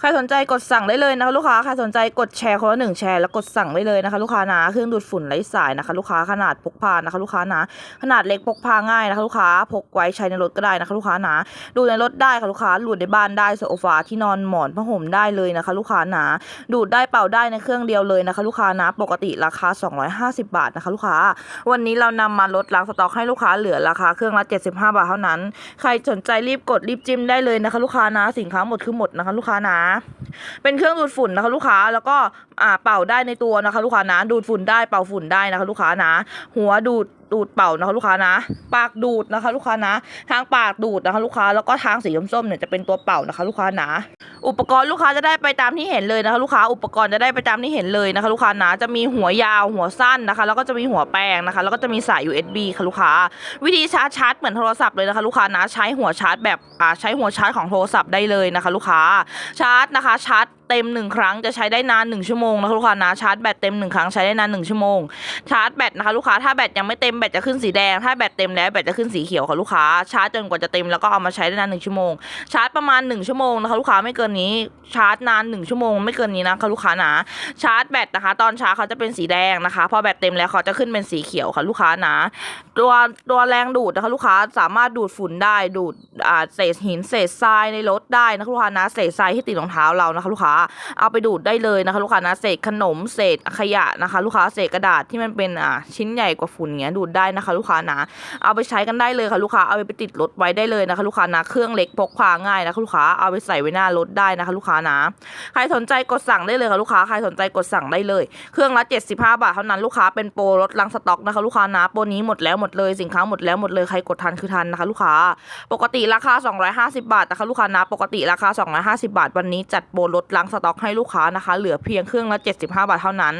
ใครสนใจกดสั่งได้เลยนะคะลูกค้าใครสนใจกดแชร์คนละหนึ่งแชร์แล้วกดสั่งได้เลยนะคะลูกค้านะเครื่องดูดฝุ่นไร้สายนะคะ ลูกค้าขนาดพกพานะคะ ลูกค้านะขนาดเล็กพกพาง่ายนะคะ ลูกค้าพกไว้ใช้ในรถก็ได้นะคะ ลูกค้านะดูในรถได้ค่ะลูกค้าดูดในบ้านได้โซฟาที่นอนหมอนผ้าห่มได้เลยนะคะ ลูกค้านะดูดได้เป่าได้ในเครื่องเดียวเลยนะคะ ลูกค้านะปกติราคา 250 บาทนะคะ ลูกค้า วันนี้เรานำมาลดล้างสต็อกให้ลูกค้าเหลือราคาเครื่องละ75 บาทเท่านั้น ใครสนใจรีบกดรีบจิ้มได้เลยนะคะ ลูกค้านะสินค้าหมดคือหมดนะคะ ลูกค้านะเป็นเครื่องดูดฝุ่นนะคะลูกค้าแล้วก็อ่าเป่าได้ในตัวนะคะลูกค้านะ ดูดฝุ่นได้เป่าฝุ่นได้นะคะลูกค้านะ หัวดูดดูดเป่านะคะลูกค้านะ ปากดูดนะคะ ลูกค้านะ ทางปากดูดนะคะ ลูกค้าแล้วก็ทางสีส้มๆเนี่ยจะเป็นตัวเป่านะคะ ลูกค้านะอุปกรณ์ลูกค้าจะได้ไปตามที่เห็นเลยนะคะลูกค้าอุปกรณ์จะได้ไปตามที่เห็นเลยนะคะ ลูกค้านะจะมีหัวยาวหัวสั้นนะคะ แล้วก็จะมีหัวแปลงนะคะ แล้วก็จะมีสาย USB ค่ะลูกค้า วิธีชาร์จชาร์จเหมือนโทรศัพท์เลยนะคะ ลูกค้านะใช้หัวชาร์จแบบอ่าใช้หัวชาร์จของโทรศัพท์ได้เลยนะคะ ลูกค้าชาร์จนะคะชาร์จเต็มหนึ่งครั้งจะใช้ได้นานหนึ่งชั่วโมงนะคะลูกค้านะชาร์จแบตเต็มหนึ่งครั้งใช้ได้นานหนึ่งชั่วโมง ชาร์จแบตนะคะลูกค้าถ้าแบตยังไม่เต็มแบตจะขึ้นสีแดง ถ้าแบตเต็มแล้วแบตจะขึ้นสีเขียวค่ะลูกค้าชาร์จจนกว่าจะเต็มแล้วก็เอามาใช้ได้นานหนึ่งชั่วโมงชาร์จประมาณหนึ่งชั่วโมงนะคะลูกค้าไม่เกินนี้ชาร์จนานหนึ่งชั่วโมงไม่เกินนี้นะคะลูกค้านะชาร์จแบตนะคะ ตอนเช้าเขาจะเป็นสีแดงนะคะ พอแบตเต็มแล้วเขาจะขึ้นเป็นสีเขียวค่ะลูกค้านะ ตัวตัวแรงดูดนะคะลูกค้าสามารถดูดฝุ่นได้ดูดอ่าเศษหินเศษทรายในรถได้นะคะลูกค้านะเศษทรายที่ติดรองเท้าเรานะคะ ลูกค้าเอาไปดูดได้เลยนะคะ ลูกค้านะเศษขนมเศษขยะนะคะ ลูกค้าเศษกระดาษที่มันเป็นอ่าชิ้นใหญ่กว่าฝุ่นเงี้ยดูดได้นะคะ ลูกค้านะเอาไปใช้กันได้เลยค่ะลูกค้าเอาไปติดรถไว้ได้เลยนะคะ ลูกค้านะเครื่องเล็กพกพาง่ายนะคะลูกค้าเอาไปใส่ไว้หน้ารถได้นะคะลูกค้านะ ใครสนใจกดสั่งได้เลยค่ะลูกค้า ใครสนใจกดสั่งได้เลย เครื่องละ 75 บาทเท่านั้นลูกค้าเป็นโปรลดลังสต็อกนะคะลูกค้านะ โปรนี้หมดแล้วหมดเลยสินค้าหมดแล้วหมดเลยใครกดทันคือทันนะคะลูกค้า ปกติราคา 250 บาทนะคะลูกค้านะ ปกติราคา 250 บาท วันนี้จัดโปรลดลังสต็อกให้ลูกค้านะคะ เหลือเพียงเครื่องละ 75 บาทเท่านั้น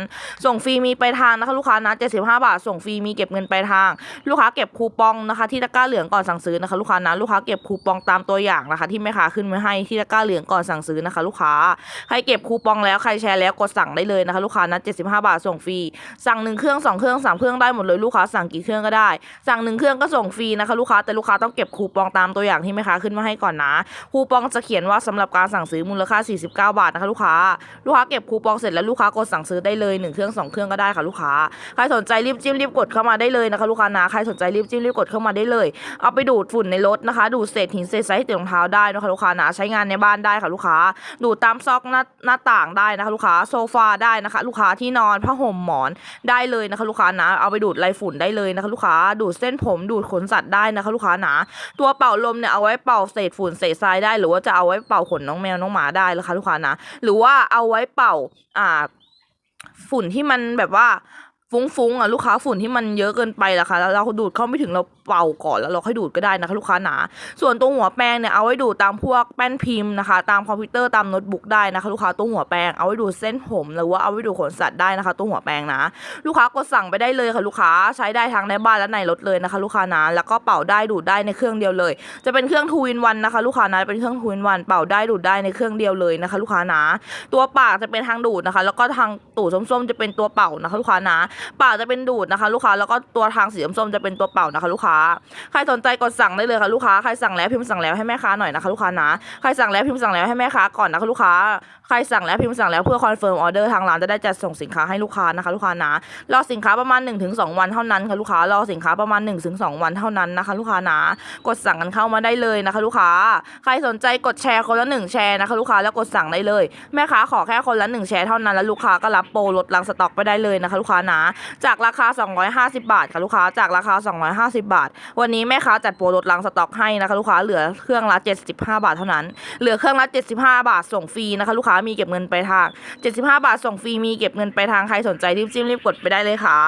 ส่งฟรีมีไปลายทางนะคะลูกค้านะ 75 บาท ส่งฟรีมีเก็บเงินไปลายทาง ลูกค้าเก็บคูปองนะคะ ที่ตะกร้าเหลืองก่อนสั่งซื้อนะคะลูกค้านะ ลูกค้าเก็บคูปองตามตัวอย่างนะคะ ที่แม่ค้าขึ้นไว้ให้ที่ตะกร้าเหลืองก่อนสั่งซื้อนะคะ ลูกค้า ใครเก็บคูปองแล้วใครแชร์แล้วกดสั่งได้เลยนะคะ ลูกค้านะ75 บาทส่งฟรี สั่งหนึ่งเครื่องสองเครื่องสามเครื่องได้หมดเลยลูกค้าสั่งกี่เครื่องก็ได้ สั่งหนึ่งเครื่องก็ส่งฟรีนะคะลูกค้าแต่ลูกค้าต้องเก็บคูปองตามตัวอย่างที่แม่ค้าขึ้นมาให้ก่อนนะ คูปองจะเขียนว่าสำหรับการสั่งซื้อมูลค่า 49 บาทนะคะลูกค้า ลูกค้าเก็บคูปองเสร็จแล้วลูกค้ากดสั่งซื้อได้เลยหนึ่งเครื่องสองเครื่องก็ได้ค่ะลูกค้า ใครสนใจรีบจิ้มรีบกดเข้ามาได้เลยนะคะลูกค้านะ ใครสนใจรีบจิ้มรีบกดเข้ามาได้เลย เอาไปดูดฝุ่นในรถนะคะ ดูดเศษหินเศษทรายที่ติดรองเท้าได้นะคะลูกค้านะ ใช้งานในบ้านได้ค่ะลูกค้า ดูดตามซอกหน้าหน้าต่างได้นะคะ ลูกค้าโซฟาได้นะคะ ลูกค้าที่นอนผ้าห่มหมอนได้เลยนะคะ ลูกค้านะเอาไปดูดไรฝุ่นได้เลยนะคะ ลูกค้าดูดเส้นผมดูดขนสัตว์ได้นะคะ ลูกค้านะตัวเป่าลมเนี่ยเอาไว้เป่าเศษฝุ่นเศษทรายได้ หรือว่าจะเอาไว้เป่าขนน้องแมวน้องหมาได้นะคะ ลูกค้านะหรือว่าเอาไว้เป่าอ่าฝุ่นที่มันแบบว่า ฟุ้งๆอะลูกค้าฝุ่นที่มันเยอะเกินไปล่ะค่ะแล้วเราดูดเข้าไม่ถึงเราเป่าก่อนแล้วเราค่อยดูดก็ได้นะคะ ลูกค้าหนา ส่วนตัวหัวแปรงเนี่ยเอาไว้ดูดตามพวกแป้นพิมพ์นะคะ ตามคอมพิวเตอร์ตามโน้ตบุ๊กได้นะคะลูกค้าตัวหัวแปรงเอาไว้ดูดเส้นผมหรือว่าเอาไว้ดูดขนสัตว์ได้นะคะ ตัวหัวแปรงนะ ลูกค้ากดสั่งไปได้เลยค่ะ ลูกค้าใช้ได้ทั้งในบ้านและในรถเลยนะคะ ลูกค้านะแล้วก็เป่าได้ดูดได้ในเครื่องเดียวเลย จะเป็นเครื่องทูอินวันนะคะ ลูกค้านะเป็นเครื่องทูอินวันเป่าได้ดูดได้ในเครื่องเดียวเลยนะคะ ลูกค้านะ ตัวปากจะเป็นทางดูดนะคะ แล้วก็ทางตูดส้มๆ จะเป็นตัวเป่านะคะ ลูกค้านะปากจะเป็นดูดนะคะ ลูกค้าแล้วก็ตัวทางสีส้มจะเป็นตัวเป่านะคะ ลูกค้า ใครสนใจกดสั่งได้เลยค่ะลูกค้าใครสั่งแล้วพิมพ์สั่งแล้วให้แม่ค้าหน่อยนะคะ ลูกค้านะใครสั่งแล้วพิมพ์สั่งแล้วให้แม่ค้าก่อนนะคะลูกค้าใครสั่งแล้วพิมพ์สั่งแล้วเพื่อคอนเฟิร์มออเดอร์ทางร้านจะได้จัดส่งสินค้าให้ลูกค้านะคะ ลูกค้านะรอสินค้าประมาณ 1-2 วันเท่านั้นค่ะลูกค้ารอสินค้าประมาณ 1-2 วันเท่านั้นนะคะ ลูกค้านะกดสั่งกันเข้ามาได้เลยนะคะ ลูกค้า ใครสนใจกดแชร์คนละหนึ่งแชร์นะคะ ลูกค้าแล้วกดสั่งได้เลย แม่ค้าขอแค่คนละหนึ่งแชร์เท่านั้นแล้วลูกค้าก็รับโปรลดลังสต็อกไปได้เลยนะคะ ลูกค้านะจากราคา 250 บาทค่ะลูกค้าจากราคา 250 บาท วันนี้แม่ค้าจัดโปรลดลังสต็อกให้นะคะลูกค้าเหลือเครื่องละ 75 บาทเท่านั้น เหลือเครื่องละ 75 บาทส่งฟรีนะคะลูกค้ามีเก็บเงินไปลายทาง 75 บาทส่งฟรีมีเก็บเงินไปทางใครสนใจรีบจิ้มรีบกดไปได้เลยค่ะ